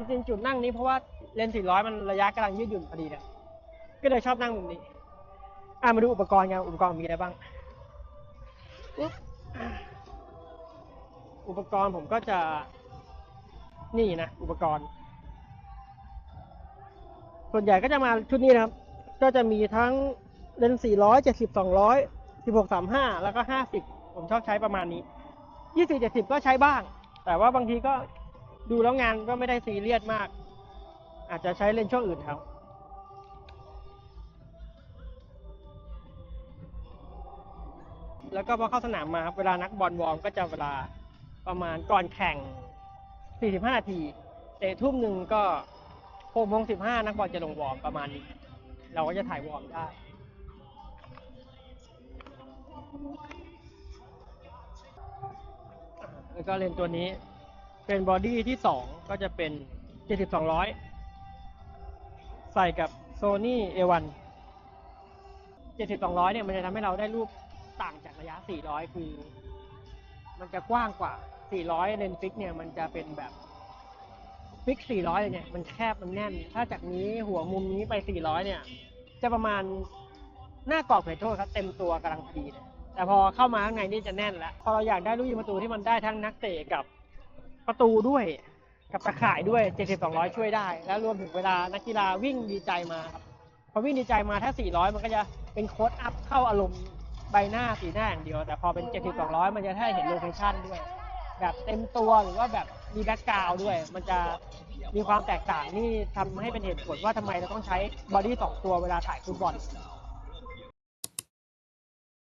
จริงๆจุดนั่งนี้เพราะว่าเลนส์400 มันระยะกำลังยืดหยุ่นพอดีเนี่ยก็เลยชอบนั่งมุมนี้ อะมาดูอุปกรณ์กันอุปกรณ์มีอะไรบ้างอุ๊บอุปกรณ์ผมก็จะนี่นะอุปกรณ์ ส่วนใหญ่ก็จะมาชุดนี้นะครับ ก็จะมีทั้งเลนส์400 70 200 16 35 แล้วก็ 50 ผมชอบใช้ประมาณนี้20 70 ก็ใช้บ้าง แต่ว่าบางทีก็ ดูแล้วงานก็ไม่ได้ซีเรียสมาก อาจจะใช้เล่นช่วงอื่นครับแล้วก็พอเข้าสนามมาครับเวลานักบอลวอร์มก็จะเวลาประมาณก่อนแข่ง 45 นาทีเตะทุ่มหนึ่งก็6โมง15 นักบอลจะลงวอร์มประมาณนี้ เราก็จะถ่ายวอร์มได้ แล้วก็เล่นตัวนี้ เป็นบอดี้ที่ 2 ก็จะเป็น 7200 ใส่กับ Sony A1 7200 เนี่ยมันจะทำให้เราได้รูปต่างจากระยะ 400 คือ มันจะกว้างกว่า 400 เลนส์ฟิกเนี่ยมันจะเป็นแบบฟิก 400เลยเนี่ยมันแคบมันแน่น ถ้าจากนี้หัวมุมนี้ไป 400 เนี่ย จะประมาณหน้ากรอบเขตโทษครับเต็มตัวกำลังพอดีเลยแต่พอเข้ามาข้างในนี่จะแน่นแล้ว พอเราอยากได้ลูกยิงประตูที่มันได้ทั้งนักเตะกับ ประตูด้วยกับตะข่ายด้วย 70-200 ช่วยได้ แล้วรวมถึงเวลานักกีฬาวิ่งดีใจมาครับพอวิ่งดีใจมาถ้า 400 มันก็จะเป็นโค้ดอัพเข้าอารมณ์ใบหน้าสีหน้าอย่างเดียว แต่พอเป็น 70 200 มันจะให้เห็นโลเคชั่นด้วย แบบเต็มตัวหรือว่าแบบมีแบ็กกราวด์ด้วย มันจะมีความแตกต่างนี่ทำให้เป็นเหตุผลว่าทำไมเราต้องใช้บอดี้สองตัวเวลาถ่ายฟุตบอล